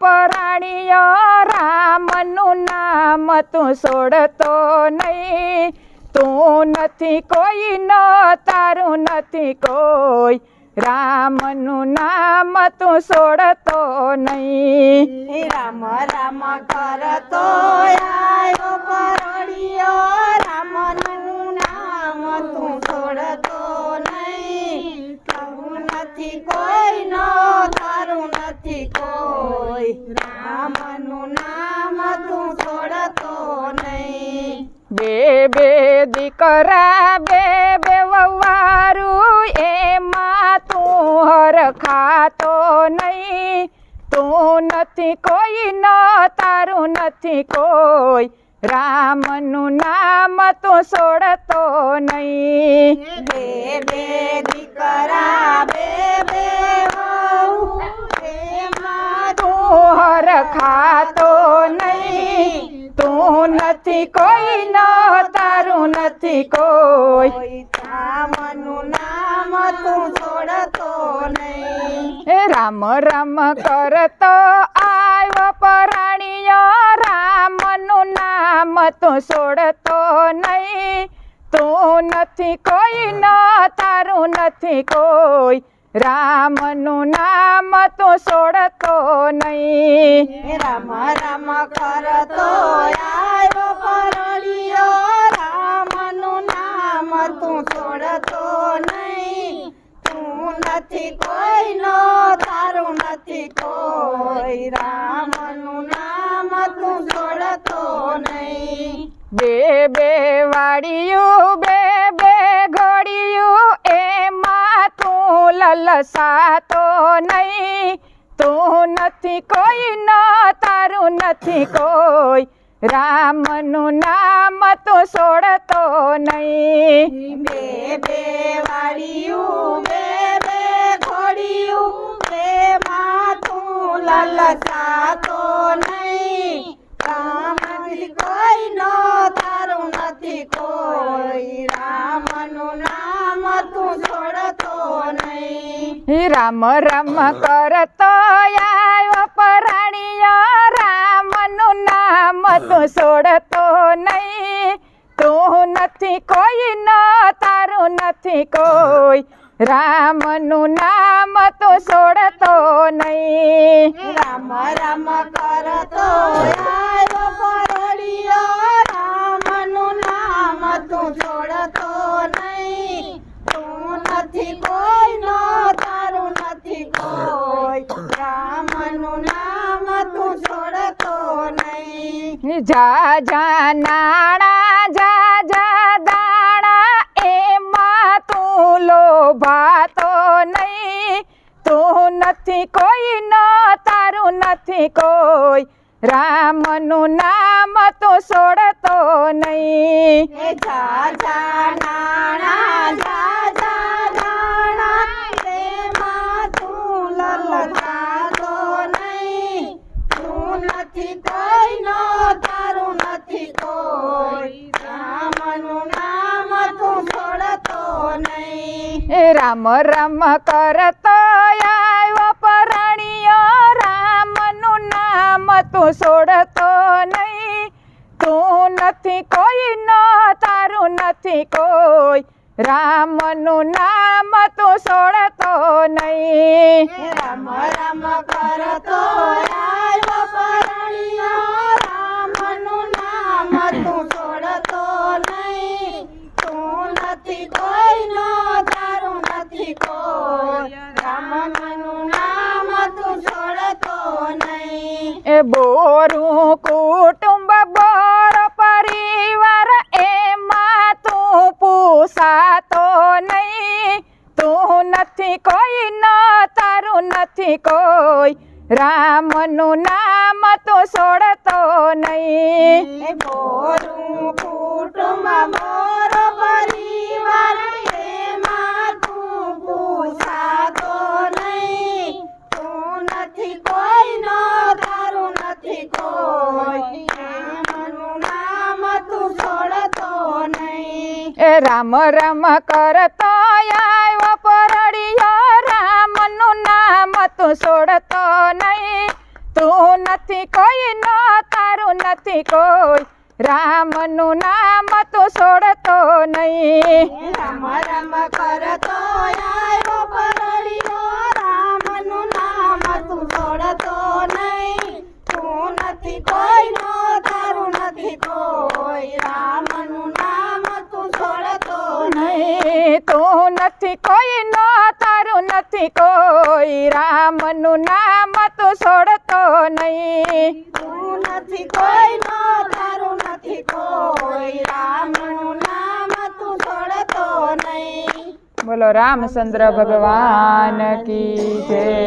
પરાણીય રામનું નામ તું છોડતો નહીં. તું નથી કોઈ, ન તારું નથી કોઈ. રામનું નામ તું છોડતો નહીં. રામ રામ કરતો આયો પરણિયો દીકરા બે બે વવારું એમાં તું હરખાતો નહીં. તું નથી કોઈ, ન તારું નથી કોઈ. રામનું નામ તું છોડતો નહીં. બે બે તું નથી કોઈ ન તારું નથી કોઈ. રામનું નામ તું છોડતો નહીં. રામ રામ કરતો આવ્યો પરાણીય રામનું નામ તું છોડતો નહીં. તું નથી કોઈ ન તારું નથી કોઈ. રામનું નામ તો છોડતો નહીં. રામ રામ કરતો આવ્યો પરણિયો રામનું નામ તું છોડતો નહીં. તું નથી કોઈનો તારું નથી કોઈ. રામનું નામ તું છોડતો નહીં. બે બે વાડિયું બે બે ઘડિયું તું લલસાતો નહીં. તું નથી કોઈ, ન તારું નથી કોઈ. રામનું નામ તું છોડતો નહીં. બે બે વાળિયું બે બે ઘોડિયું બે માથું લલસાતો નહીં. રામથી કોઈ, ન તારું નથી કોઈ. રામ રામ કરતો આવ્યો રામનું નામ તું છોડતો નહીં. તું નથી કોઈ, ન તારું નથી કોઈ. રામનું નામ તું છોડતો નહીં. રામ રામ કરતો રામનું નામ તું છોડતો નહીં તું નથી કોઈ નો તારું નથી કોઈ રામનું નામ તું છોડતો નહીં જા જા, નાણા, જા જા, દાણા, એમાં તું લોભાતો નહીં. તું નથી કોઈ ન, તારું નથી કોઈ. રામનું નામ તું છોડતો નહીં. જા જા, નાણા, જા દાણા તેમાં તું લલચાતો નહીં તું નથી કોઈ નો તારું નથી કોઈ રામનું નામ તું છોડતો નહીં એ રામ રામ કરતો આવ્યો પરાણીય. રામનું નામ તું છોડતો નહીં. તું નથી કોઈ, ન, તારું નથી કોઈ. રામનું નામ તું છોડતો નહીં. રામ રામ કરતો આવ્યો પરણિયો રામનું નામ તું છોડતો નહીં તું નથી કોઈ નો તારું નથી કોઈ રામનું નામ તું છોડતો નહીં બોરું કુટુંબ બોર પરિવાર, એમાં તું પૂસાતો નહીં. તું નથી કોઈ, ન તારું નથી કોઈ. રામનું નામ તું છોડતો નહીં. બોરું કુટુંબ મોરો પરિવાર રામ રામ કરતો આવ્યો પરડિયો રામનું નામ તું છોડતો નહીં. તું નથી કોઈ નો, તારું નથી કોઈ. રામનું નામ તું છોડતો નહીં. રામ રામ કરતો આવ્યો નથી કોઈ નો તારું નથી કોઈ. રામનું નામ તું છોડતો નહીં. તું નથી કોઈનો તારું નથી કોઈ. રામનું નામ તું છોડતો નહીં. બોલો રામચંદ્ર ભગવાન કી જય.